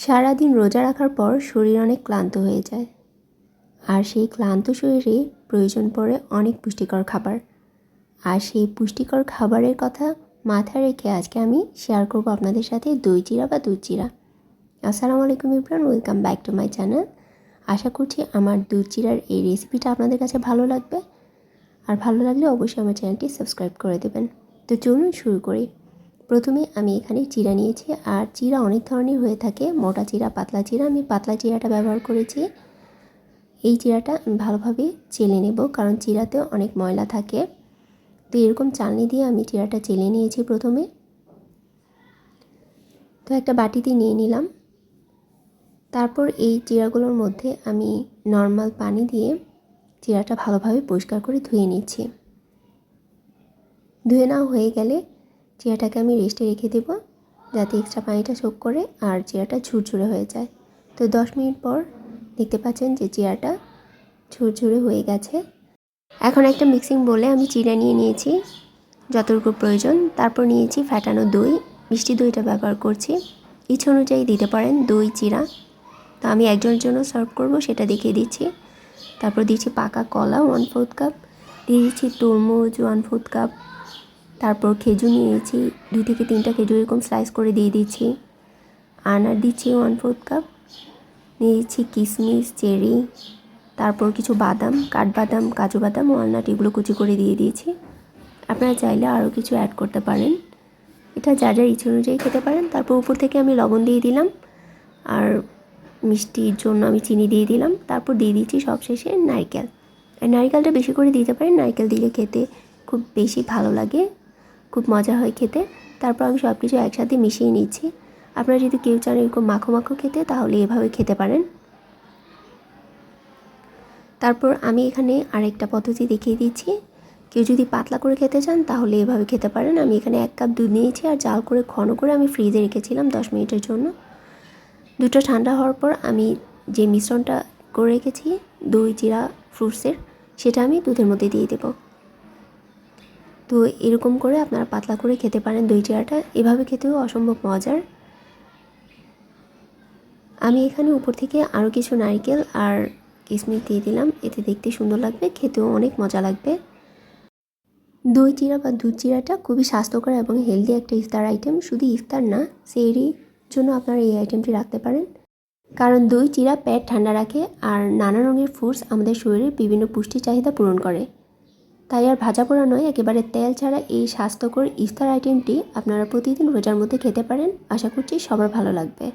সারাদিন রোজা রাখার পর শরীর অনেক ক্লান্ত হয়ে যায়। আর সেই ক্লান্ত শরীরে প্রয়োজন পড়ে অনেক পুষ্টিকর খাবার। আর সেই পুষ্টিকর খাবারের কথা মাথায় রেখে আজকে আমি শেয়ার করব আপনাদের সাথে দই চিরা বা দুধ চিরা। আসসালামু আলাইকুম Ibran welcome back to my channel আশা করছি আমার দুধ চিরার এই রেসিপিটা আপনাদের কাছে ভালো লাগবে। আর ভালো লাগলে অবশ্যই আমার চ্যানেলটি সাবস্ক্রাইব করে দেবেন। তো চলুন শুরু করি। প্রথমে আমি এখানে চিরা নিয়েছি আর চিরা অনেক ধরনের হয়ে থাকে। মোটা চিরা, পাতলা চিরা। আমি পাতলা চিরাটা ব্যবহার করেছি। এই চিরাটা আমি ভালোভাবে চেলে নেব কারণ চিরাতে অনেক ময়লা থাকে। তো এরকম চালনি দিয়ে আমি চিরাটা চেলে নিয়েছি প্রথমে। তো একটা বাটিতে নিয়ে নিলাম। তারপর এই চিরাগুলোর মধ্যে আমি নর্মাল পানি দিয়ে চিরাটা ভালোভাবে পরিষ্কার করে ধুয়ে নিচ্ছি। ধুয়ে নেওয়া হয়ে গেলে চিরাটাকে আমি রেস্টে রেখে দেব, যাতে এক্সট্রা পানিটা শোক করে আর চিরাটা ঝুরঝুরে হয়ে যায়। তো দশ মিনিট পর দেখতে পাচ্ছেন যে চিরাটা ঝুরঝুরে হয়ে গেছে। এখন একটা মিক্সিং বলে আমি চিরা নিয়ে নিয়েছি, যতটুকু প্রয়োজন। তারপর নিয়েছি ফ্যাটানো দই, মিষ্টি দইটা ব্যবহার করছি। ইচ্ছে অনুযায়ী দিতে পারেন দই চিরা তো আমি একজনের জন্য সার্ভ করব, সেটা দেখিয়ে দিচ্ছি। তারপর দিচ্ছি পাকা কলা ওয়ান ফোর্থ কাপ দিয়ে দিচ্ছি তরমুজ ওয়ান ফোর্থ কাপ তারপর খেজুর নিয়েছি, দুই থেকে তিনটা খেজুর এরকম স্লাইস করে দিয়ে দিচ্ছি। আনার দিচ্ছি ওয়ান ফোর্থ কাপ নিয়েছি কিশমিশ চেরি, তারপর কিছু বাদাম, কাঠবাদাম, কাজু বাদাম ওয়ালনাট এগুলো কুচি করে দিয়ে দিয়েছি। আপনারা চাইলে আরও কিছু অ্যাড করতে পারেন। এটা যা যার ইচ্ছে অনুযায়ী খেতে পারেন। তারপর উপর থেকে আমি লবণ দিয়ে দিলাম। আর মিষ্টির জন্য আমি চিনি দিয়ে দিলাম। তারপর দিয়ে দিচ্ছি সবশেষে নারকেল। আর নারকেলটা বেশি করে দিতে পারেন। নারকেল দিলে খেতে খুব বেশি ভালো লাগে। খুব মজা হয় খেতে। তারপর আমি সব কিছু একসাথে মিশিয়ে নিচ্ছি। আপনারা যদি কেউ চান এরকম মাখো মাখো খেতে, তাহলে এভাবে খেতে পারেন। তারপর আমি এখানে আরেকটা পদ্ধতি দেখিয়ে দিচ্ছি। কেউ যদি পাতলা করে খেতে চান, তাহলে এভাবে খেতে পারেন। আমি এখানে এক কাপ দুধ নিয়েছি আর জাল করে, ঘন করে আমি ফ্রিজে রেখেছিলাম দশ মিনিটের জন্য। দুটো ঠান্ডা হওয়ার পর আমি যে মিশ্রণটা করে রেখেছি, দই, জিরা, ফ্রুটসের, সেটা আমি দুধের মধ্যে দিয়ে দেব। তো এরকম করে আপনারা পাতলা করে খেতে পারেন দই চিরাটা। এভাবে খেতেও অসম্ভব মজার। আমি এখানে উপর থেকে আরও কিছু নারকেল আর কিশমিশ দিয়ে দিলাম। এতে দেখতে সুন্দর লাগবে, খেতেও অনেক মজা লাগবে। দই চিরা বা দুধ চিরাটা খুবই স্বাস্থ্যকর এবং হেলদি একটা ইফতার আইটেম শুধু ইফতার না সেরি জন্য আপনারা এই আইটেমটি রাখতে পারেন। কারণ দই চিরা পেট ঠান্ডা রাখে আর নানা রঙের ফ্রুটস আমাদের শরীরের বিভিন্ন পুষ্টি চাহিদা পূরণ করে। তাই আর ভাজা পোড়া নয়, একেবারে তেল ছাড়া এই স্বাস্থ্যকর ইফতার আইটেমটি আপনারা প্রতিদিন রোজার মধ্যে খেতে পারেন। আশা করছি সবার ভালো লাগবে।